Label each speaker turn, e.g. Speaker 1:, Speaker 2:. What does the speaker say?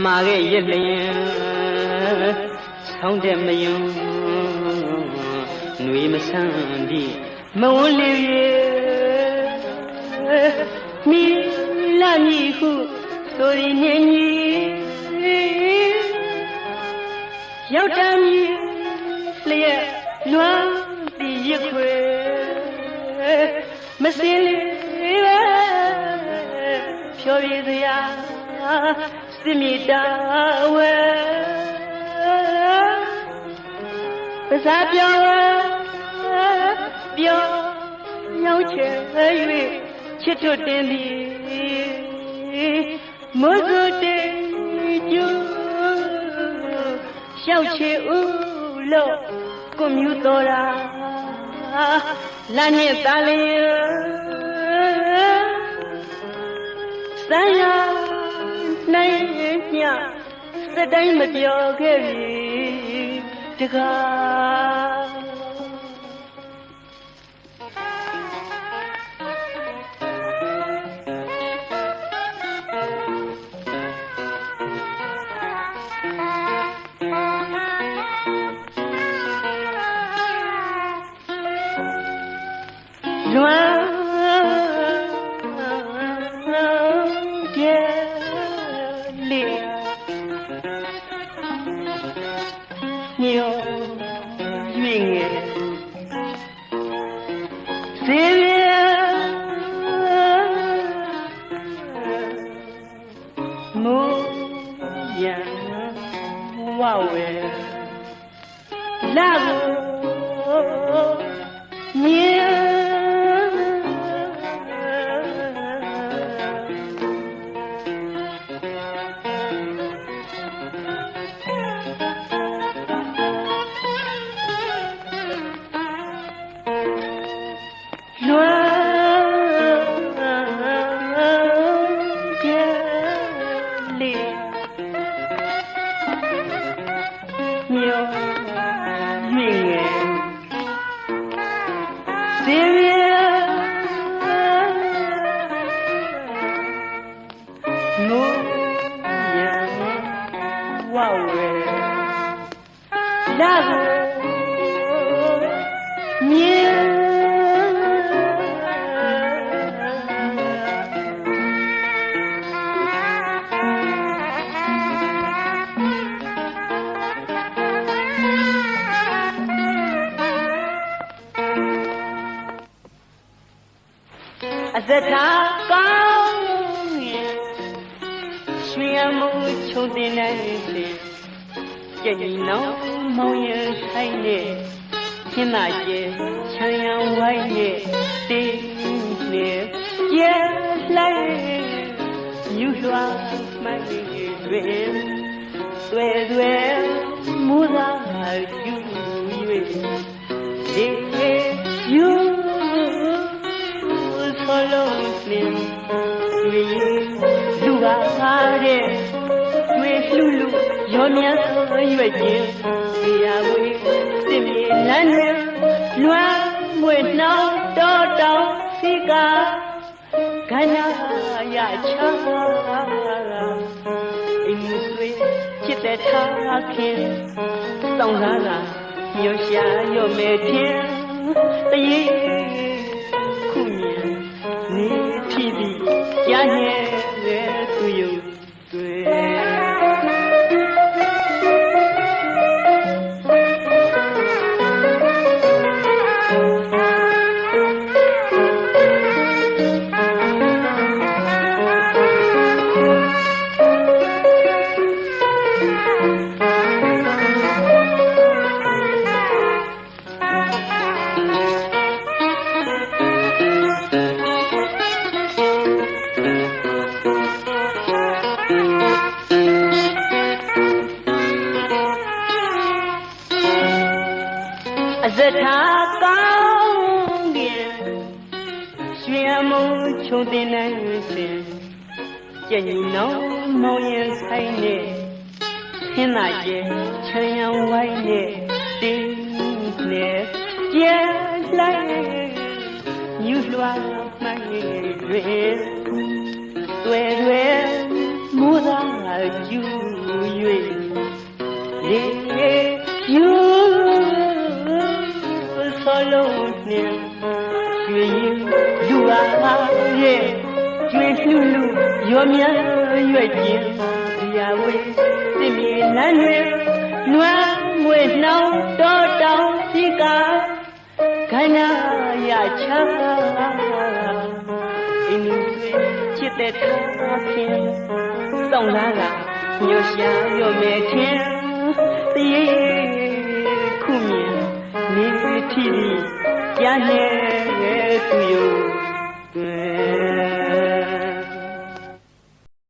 Speaker 1: မှာခဲ့ရလျင်ဆောင်းတဲ့မယုံຫນွေမဆန်းဒီမဝလေးရေမိလာမီခုဆိုရင်နေကြီးရောက်တမ်းကြီးလျက်လွမ်းတီရခွေမစင်းလေးပဲဖြောရည်စရာ စစ်မီတာဝဲပစားပြောပြောညောင်းချဲ၍ချစ်ထွတ်တင်သည်မိုးစုတေကျူရှောက်ချေဦးလို့ကွန်မြူတော်ရာလာနဲ့တာလျင်စံ ရနိုင်ညစတိုင်းမပြောခဲ့ပြီတကားလွမ်း ညောရွေငယ်စေရမိုးရံဝဝဲလာကို မြောရွေငယ်စေရမိုးရံဝဝဲလာကို အသက်သာကောင်းရင်ရွှေအမှုချုံတင်နိုင်စေကြည်ညီနောင်မောင်ရင်ဆိုင်နဲ့ခင်းနာကျဲချမ်းရန်ဝိုင်းနဲ့တင်းနဲ့ကျဲလိုက်ယူလွှာမှန်တွင်သွဲသွဲမူသာယူ၍ဒီယူ လုံးလင်းတွေ့လူပါတဲ့တွေ့လှလူရောမြတ်ဆိုရွက်ခြင်းတရားဝေးစစ်မြေလမ်းနဲ့လွမ်းမွေနှောင်းတော်တောင်စီကခန္ဓာရချာအိမ်မဆွေချစ်တဲ့ထားခင်တောင်းလာလာညွှန်ရှာရော့မဲ့ခြင်းတရေ ရရဲ့ ထာကောင်းခင်ရွှေအမုံချုံတင်နိုင်စဉ်ကြည်ညီနောင်မောင်ရင်ဆိုင်နဲ့ခင်းနာကျဲချမ်းရန်ဝိုင်းနဲ့တင်းနဲ့ကျဲလိုက်ယူလွှာမှန်တွင်တွေ့တွေ့မူသာကျူ၍လေ လူအားရဲ့ကျွေးလှူလူရောမြရွက်ကျင်ရာဝေးပြင်းမြေနန်းတွေနွမ်းငွေနှောင်းတော်တောင်စီကခန္ဓာရချာအင်းတွေချစ်တဲ့ထားဖြင့်စောင့်လာကညှို့ရှာညို့မဲ့ခြင်းတရေခုမြင်နေထီကြားနေသူယ Yeah.